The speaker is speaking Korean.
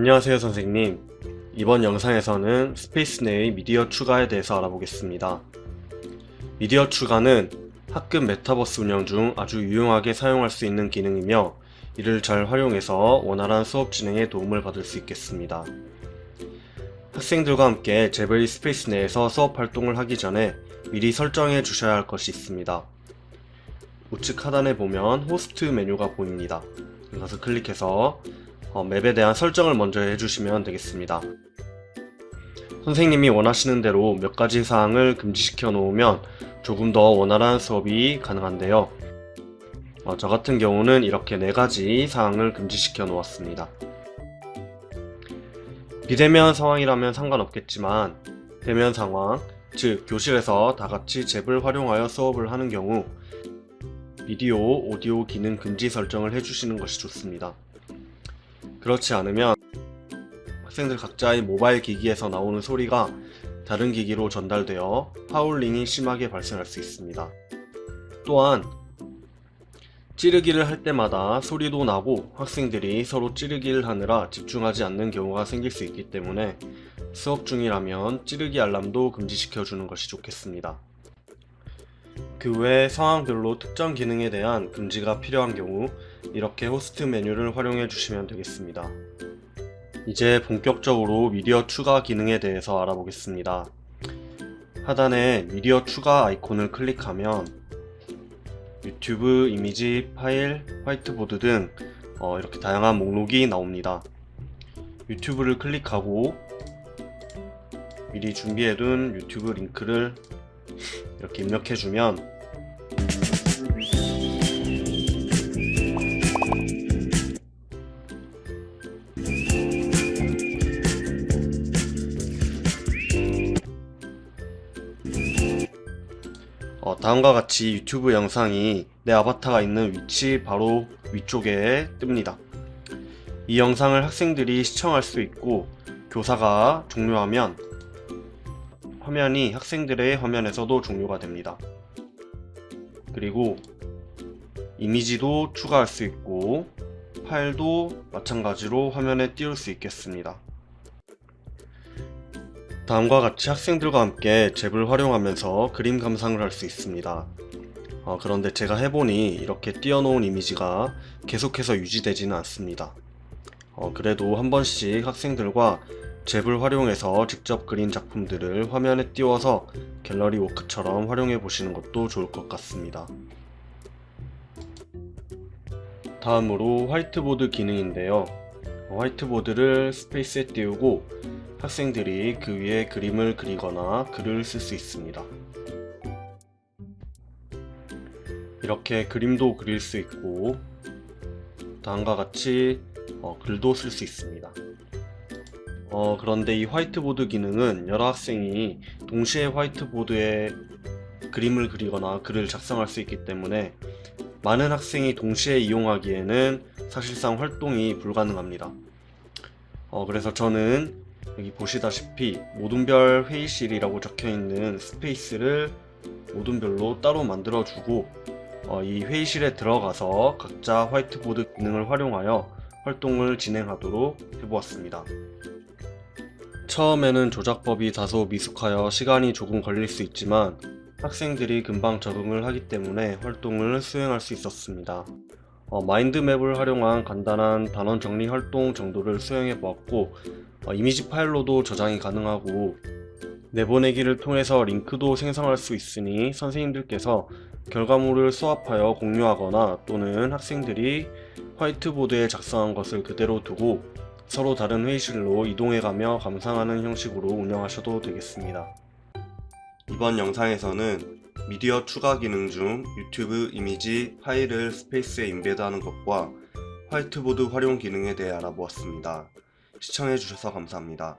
안녕하세요 선생님. 이번 영상에서는 스페이스 내의 미디어 추가에 대해서 알아보겠습니다. 미디어 추가는 학급 메타버스 운영 중 아주 유용하게 사용할 수 있는 기능이며 이를 잘 활용해서 원활한 수업 진행에 도움을 받을 수 있겠습니다. 학생들과 함께 제베리 스페이스 내에서 수업 활동을 하기 전에 미리 설정해 주셔야 할 것이 있습니다. 우측 하단에 보면 호스트 메뉴가 보입니다. 이것을 클릭해서 어, 맵에 대한 설정을 먼저 해주시면 되겠습니다. 선생님이 원하시는 대로 몇 가지 사항을 금지시켜 놓으면 조금 더 원활한 수업이 가능한데요. 어, 저 같은 경우는 이렇게 네 가지 사항을 금지시켜 놓았습니다. 비대면 상황이라면 상관없겠지만 대면 상황, 즉 교실에서 다 같이 잽을 활용하여 수업을 하는 경우 비디오, 오디오 기능 금지 설정을 해주시는 것이 좋습니다. 그렇지 않으면 학생들 각자의 모바일 기기에서 나오는 소리가 다른 기기로 전달되어 하울링이 심하게 발생할 수 있습니다. 또한 찌르기를 할 때마다 소리도 나고 학생들이 서로 찌르기를 하느라 집중하지 않는 경우가 생길 수 있기 때문에 수업 중이라면 찌르기 알람도 금지시켜 주는 것이 좋겠습니다. 그외 상황별로 특정 기능에 대한 금지가 필요한 경우 이렇게 호스트 메뉴를 활용해 주시면 되겠습니다. 이제 본격적으로 미디어 추가 기능에 대해서 알아보겠습니다. 하단에 미디어 추가 아이콘을 클릭하면 유튜브, 이미지, 파일, 화이트보드 등 어, 이렇게 다양한 목록이 나옵니다. 유튜브를 클릭하고 미리 준비해둔 유튜브 링크를 이렇게 입력해주면 어, 다음과 같이 유튜브 영상이 내 아바타가 있는 위치 바로 위쪽에 뜹니다. 이 영상을 학생들이 시청할 수 있고 교사가 종료하면 화면이 학생들의 화면에서도 종료가 됩니다. 그리고 이미지도 추가할 수 있고 파일도 마찬가지로 화면에 띄울 수 있겠습니다. 다음과 같이 학생들과 함께 잽을 활용하면서 그림 감상을 할 수 있습니다. 어, 그런데 제가 해보니 이렇게 띄워놓은 이미지가 계속해서 유지되지는 않습니다. 어, 그래도 한 번씩 학생들과 잽을 활용해서 직접 그린 작품들을 화면에 띄워서 갤러리 워크처럼 활용해 보시는 것도 좋을 것 같습니다. 다음으로 화이트보드 기능인데요. 어, 화이트보드를 스페이스에 띄우고 학생들이 그 위에 그림을 그리거나 글을 쓸 수 있습니다. 이렇게 그림도 그릴 수 있고 다음과 같이 어, 글도 쓸 수 있습니다. 어, 그런데 이 화이트보드 기능은 여러 학생이 동시에 화이트보드에 그림을 그리거나 글을 작성할 수 있기 때문에 많은 학생이 동시에 이용하기에는 사실상 활동이 불가능합니다. 어, 그래서 저는 여기 보시다시피 모둠별 회의실이라고 적혀 있는 스페이스를 모둠별로 따로 만들어 주고 어, 이 회의실에 들어가서 각자 화이트보드 기능을 활용하여 활동을 진행하도록 해보았습니다. 처음에는 조작법이 다소 미숙하여 시간이 조금 걸릴 수 있지만 학생들이 금방 적응을 하기 때문에 활동을 수행할 수 있었습니다. 어, 마인드맵을 활용한 간단한 단원 정리 활동 정도를 수행해 보았고 어, 이미지 파일로도 저장이 가능하고 내보내기를 통해서 링크도 생성할 수 있으니 선생님들께서 결과물을 수합하여 공유하거나 또는 학생들이 화이트보드에 작성한 것을 그대로 두고 서로 다른 회의실로 이동해가며 감상하는 형식으로 운영하셔도 되겠습니다. 이번 영상에서는 미디어 추가 기능 중 유튜브 이미지 파일을 스페이스에 인베드하는 것과 화이트보드 활용 기능에 대해 알아보았습니다. 시청해주셔서 감사합니다.